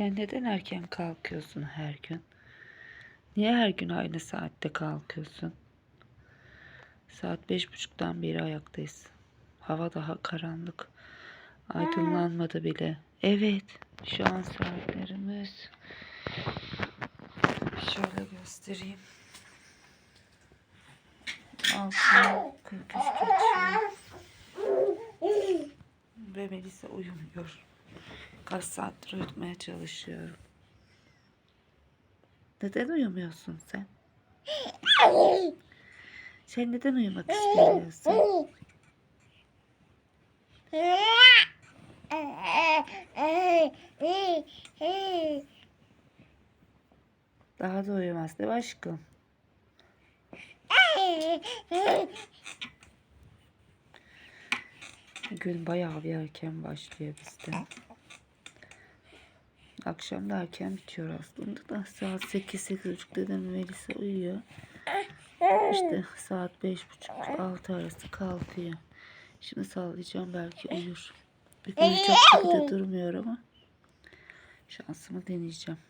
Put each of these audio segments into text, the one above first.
Sen neden erken kalkıyorsun her gün? Niye her gün aynı saatte kalkıyorsun? Saat beş buçuktan beri ayaktayız. Hava daha karanlık. Aydınlanmadı bile. Evet, şu an saatlerimiz. Şöyle göstereyim. 6.43 geçiyor. Ve Melisa uyumuyor. Kaç saattir uyutmaya çalışıyorum. Neden uyumuyorsun sen? Sen neden uyumak istemiyorsun? Daha da uyumaz değil mi aşkım? Gün bayağı bir erken başlıyor bizde. Akşam da erken bitiyor aslında da saat 8-8.30 dedim Melisa uyuyor. İşte saat 5.30-6 arası kalkıyor. Şimdi sallayacağım belki uyur. Bir gün çok sıkıda durmuyor ama şansımı deneyeceğim.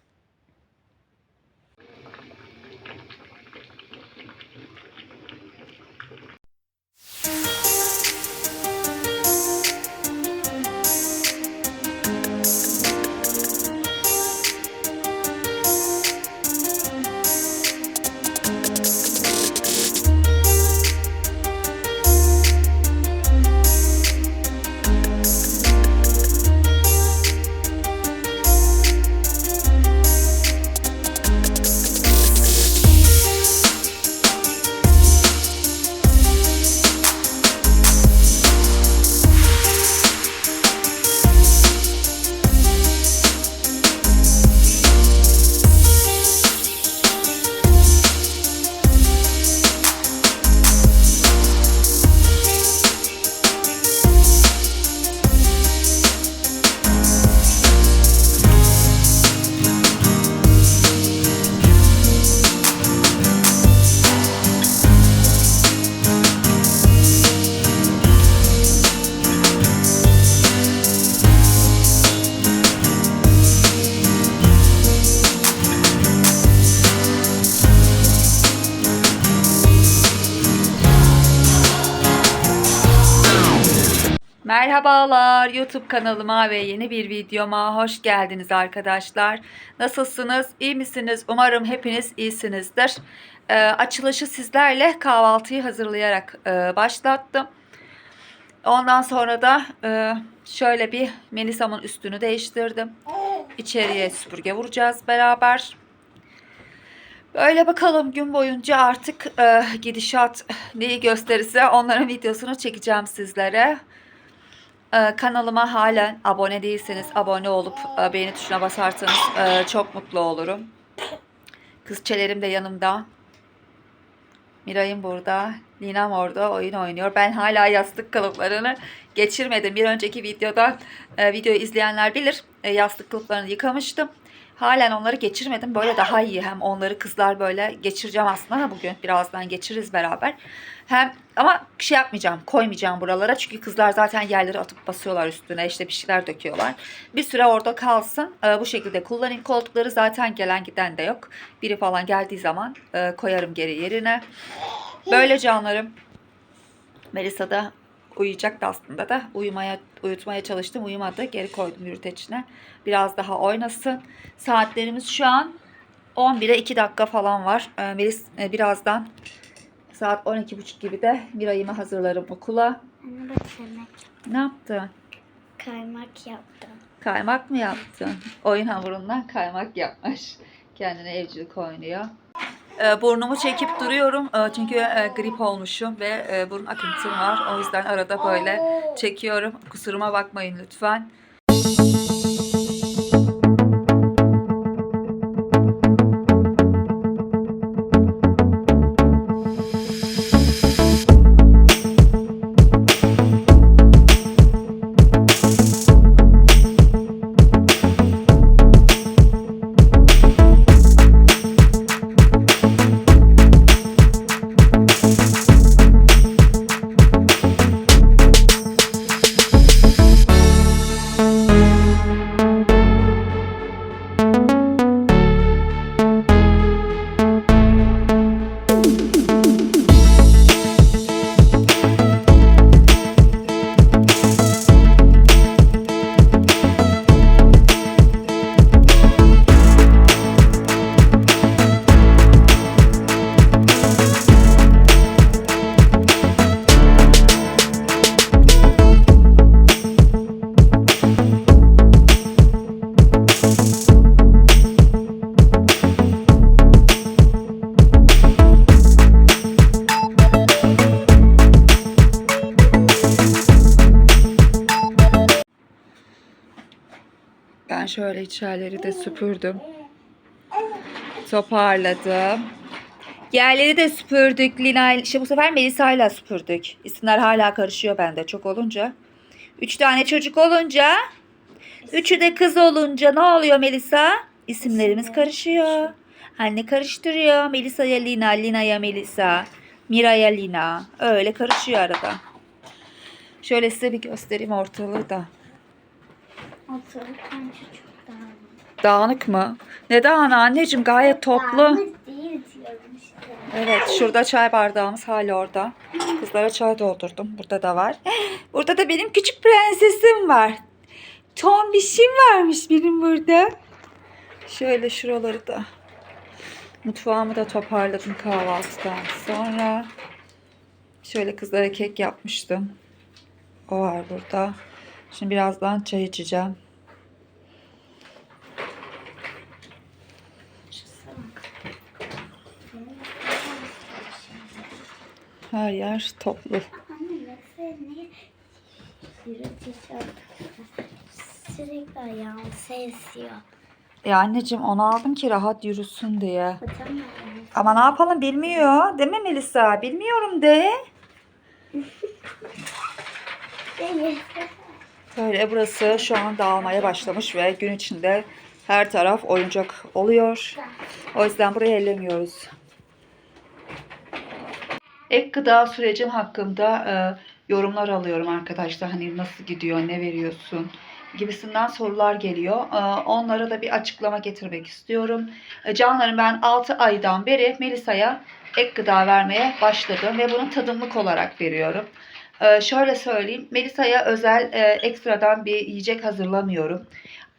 Merhabalar YouTube kanalıma ve yeni bir videoma hoş geldiniz arkadaşlar. Nasılsınız? İyi misiniz? Umarım hepiniz iyisinizdir. Ee, açılışı sizlerle kahvaltıyı hazırlayarak e, başlattım. Ondan sonra da e, şöyle bir Melisa'mın üstünü değiştirdim. İçeriye süpürge vuracağız beraber. Böyle bakalım gün boyunca artık e, gidişat neyi gösterirse onların videosunu çekeceğim sizlere. Ee, kanalıma halen abone değilseniz abone olup e, beğeni tuşuna basarsanız e, çok mutlu olurum. Kızçelerim de yanımda. Miray'ım burada. Linam orada oyun oynuyor. Ben hala yastık kalıplarını geçirmedim. Bir önceki videoda e, videoyu izleyenler bilir. Yastık kalıplarını yıkamıştım. Halen onları geçirmedim. Böyle daha iyi. Hem onları kızlar böyle geçireceğim aslında bugün. Birazdan geçiririz beraber. Hem ama şey yapmayacağım. Koymayacağım buralara. Çünkü kızlar zaten yerleri atıp basıyorlar üstüne. işte bir şeyler döküyorlar. Bir süre orada kalsın. Ee, bu şekilde kullanayım. Koltukları zaten gelen giden de yok. Biri falan geldiği zaman e, koyarım geri yerine. Böyle canlarım. Melisa da uyuyacaktı aslında da. Uyumaya uyutmaya çalıştım uyumadı. Geri koydum yürüteçine biraz daha oynasın. Saatlerimiz şu an 11'e 2 dakika falan var. Ee, Melis e, birazdan saat 12.30 gibi de Miray'ımı hazırlarım okula. Anne bak yemek. ne yaptın? Kaymak yaptım. kaymak mı yaptın? Oyun hamurundan kaymak yapmış. Kendine evcilik oynuyor e, burnumu çekip duruyorum E, çünkü e, grip olmuşum ve e, burun akıntım var. O yüzden arada böyle çekiyorum. Kusuruma bakmayın lütfen. Şöyle içerileri de süpürdüm. Toparladım. Yerleri de süpürdük. Lina, işte bu sefer Melisa ile süpürdük. İsimler hala karışıyor bende çok olunca. Üç tane çocuk olunca, üçü de kız olunca ne oluyor Melisa? İsimlerimiz karışıyor. Anne karıştırıyor. Melisa'ya Lina, Lina'ya Melisa, Mira'ya Lina. Öyle karışıyor arada. Şöyle size bir göstereyim ortalığı da. Bence çok dağınık. Dağınık mı? Ne dağınık anneciğim gayet toplu. Dağınık değil diyorum işte. Evet şurada çay bardağımız hala orada. Kızlara çay doldurdum. Burada da var. Burada da benim küçük prensesim var. Tombişim varmış benim burada. Şöyle şuraları da. Mutfağımı da toparladım kahvaltıdan sonra. Şöyle kızlara kek yapmıştım. O var burada. Şimdi birazdan çay içeceğim. Her yer toplu. Sürekli ayağım sesiyor. E anneciğim onu aldım ki rahat yürüsün diye. Ama ne yapalım bilmiyor. Değil mi Melisa? Bilmiyorum de. Böyle burası şu an dağılmaya başlamış ve gün içinde her taraf oyuncak oluyor. O yüzden burayı ellemiyoruz. Ek gıda sürecim hakkında e, yorumlar alıyorum arkadaşlar. Hani nasıl gidiyor, ne veriyorsun gibisinden sorular geliyor. E, onlara da bir açıklama getirmek istiyorum. E, canlarım ben 6 aydan beri Melisa'ya ek gıda vermeye başladım ve bunu tadımlık olarak veriyorum. Ee, şöyle söyleyeyim, Melisa'ya özel e, ekstradan bir yiyecek hazırlamıyorum.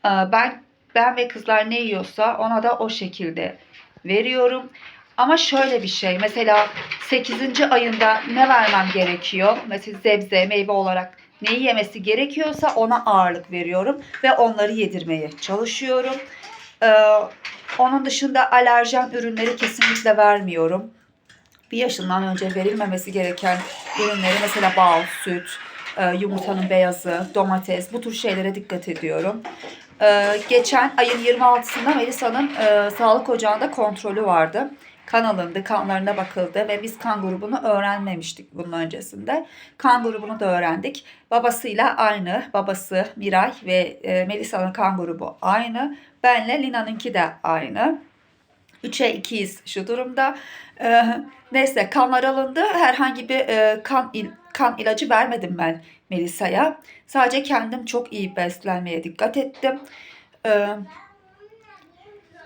Ee, ben ben ve kızlar ne yiyorsa ona da o şekilde veriyorum. Ama şöyle bir şey, mesela 8. ayında ne vermem gerekiyor? Mesela sebze, meyve olarak neyi yemesi gerekiyorsa ona ağırlık veriyorum ve onları yedirmeye çalışıyorum. Ee, onun dışında alerjen ürünleri kesinlikle vermiyorum bir yaşından önce verilmemesi gereken ürünleri mesela bal, süt, e, yumurtanın beyazı, domates bu tür şeylere dikkat ediyorum. E, Geçen ayın 26'sında Melisa'nın e, sağlık ocağında kontrolü vardı. Kan alındı, kanlarına bakıldı ve biz kan grubunu öğrenmemiştik bunun öncesinde. Kan grubunu da öğrendik. Babasıyla aynı, babası Miray ve Melisa'nın kan grubu aynı. Benle Lina'nınki de aynı. 3'e 2'yiz şu durumda. Ee, neyse kanlar alındı. Herhangi bir e, kan il- kan ilacı vermedim ben Melisa'ya. Sadece kendim çok iyi beslenmeye dikkat ettim. Ee,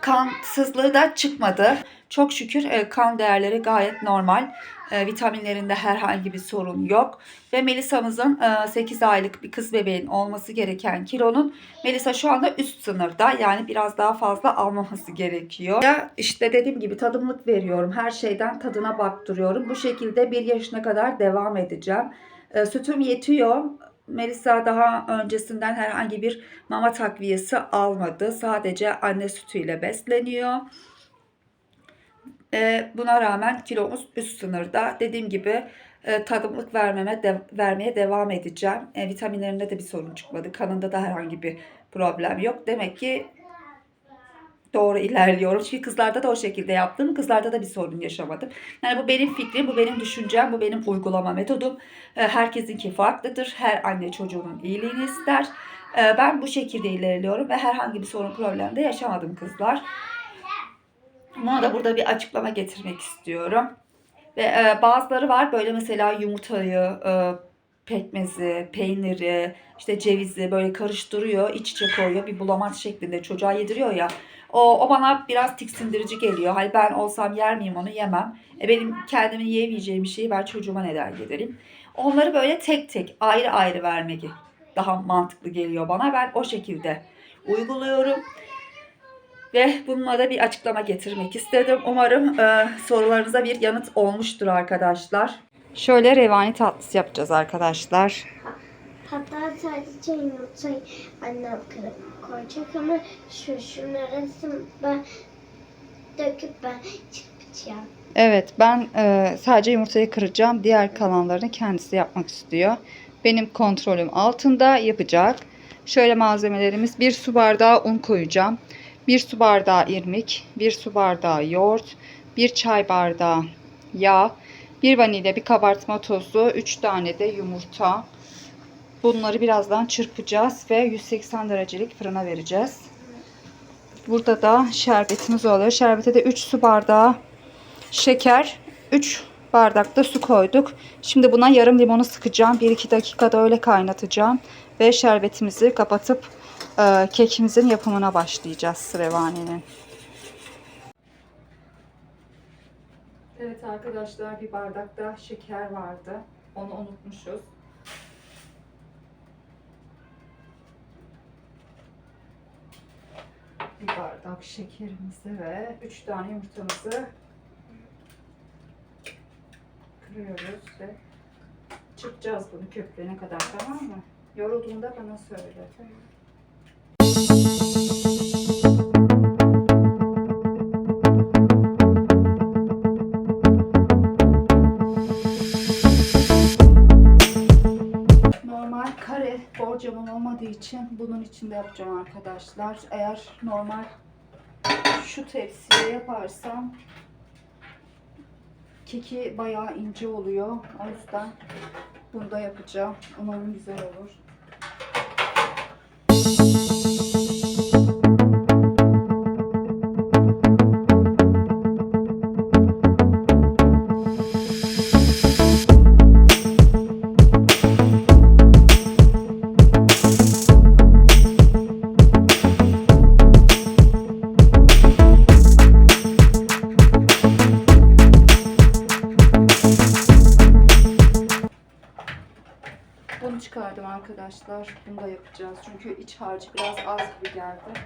kansızlığı da çıkmadı. Çok şükür e, kan değerleri gayet normal. E, vitaminlerinde herhangi bir sorun yok. Ve Melisa'mızın e, 8 aylık bir kız bebeğin olması gereken kilonun Melisa şu anda üst sınırda. Yani biraz daha fazla almaması gerekiyor. Ya işte dediğim gibi tadımlık veriyorum. Her şeyden tadına baktırıyorum. Bu şekilde bir yaşına kadar devam edeceğim. E, sütüm yetiyor. Melisa daha öncesinden herhangi bir mama takviyesi almadı. Sadece anne sütüyle besleniyor. E, buna rağmen kilomuz üst sınırda. Dediğim gibi e, tadımlık vermeme de, vermeye devam edeceğim. E, vitaminlerinde de bir sorun çıkmadı. Kanında da herhangi bir problem yok. Demek ki doğru ilerliyorum. Çünkü kızlarda da o şekilde yaptım. Kızlarda da bir sorun yaşamadım. Yani bu benim fikrim, bu benim düşüncem, bu benim uygulama metodum. E, herkesinki farklıdır. Her anne çocuğunun iyiliğini ister. E, ben bu şekilde ilerliyorum ve herhangi bir sorun problem de yaşamadım kızlar. Buna da burada bir açıklama getirmek istiyorum. Ve e, bazıları var böyle mesela yumurtayı, e, pekmezi, peyniri, işte cevizi böyle karıştırıyor, iç içe koyuyor bir bulamaç şeklinde çocuğa yediriyor ya. O, o bana biraz tiksindirici geliyor. Hani ben olsam yer miyim onu yemem. E benim kendimin yiyemeyeceğim şeyi ben çocuğuma neden yedirim. Onları böyle tek tek ayrı ayrı vermek daha mantıklı geliyor bana. Ben o şekilde uyguluyorum. Ve bununla da bir açıklama getirmek istedim. Umarım e, sorularınıza bir yanıt olmuştur arkadaşlar. Şöyle revani tatlısı yapacağız arkadaşlar. Hatta sadece yumurtayı annem kırıp koyacak ama şu şunları ben döküp ben çırpacağım. Evet ben e, sadece yumurtayı kıracağım. Diğer kalanlarını kendisi yapmak istiyor. Benim kontrolüm altında yapacak. Şöyle malzemelerimiz 1 su bardağı un koyacağım. 1 su bardağı irmik, 1 su bardağı yoğurt, 1 çay bardağı yağ, 1 vanilya, bir kabartma tozu, 3 tane de yumurta. Bunları birazdan çırpacağız ve 180 derecelik fırına vereceğiz. Burada da şerbetimiz oluyor. Şerbete de 3 su bardağı şeker, 3 bardak da su koyduk. Şimdi buna yarım limonu sıkacağım. 1-2 dakikada öyle kaynatacağım. Ve şerbetimizi kapatıp e, kekimizin yapımına başlayacağız revanenin. Evet arkadaşlar bir bardakta şeker vardı. Onu unutmuşuz. Bir bardak şekerimizi ve 3 tane yumurtamızı kırıyoruz ve çıkacağız bunu köpüğüne kadar tamam mı? Yorulduğunda bana söyle. Normal olmadığı için bunun içinde yapacağım arkadaşlar. Eğer normal şu tepsiye yaparsam keki bayağı ince oluyor. O yüzden bunda yapacağım. Umarım güzel olur. Arkadaşlar. Bunu da yapacağız. Çünkü iç harcı biraz az gibi geldi.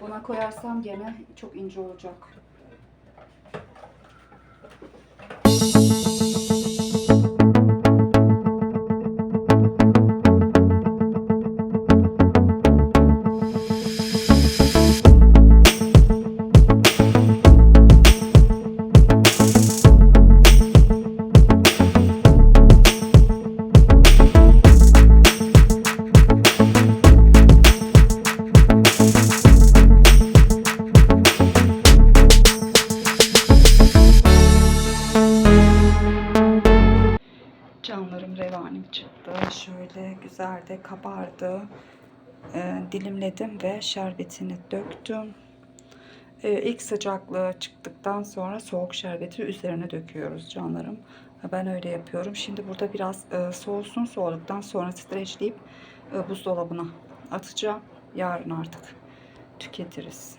Buna koyarsam gene çok ince olacak. Revanim çıktı. Şöyle güzel de kabardı. Ee, dilimledim ve şerbetini döktüm. Ee, ilk sıcaklığı çıktıktan sonra soğuk şerbeti üzerine döküyoruz canlarım. Ben öyle yapıyorum. Şimdi burada biraz e, soğusun. Soğuduktan sonra streçleyip e, buzdolabına atacağım. Yarın artık tüketiriz.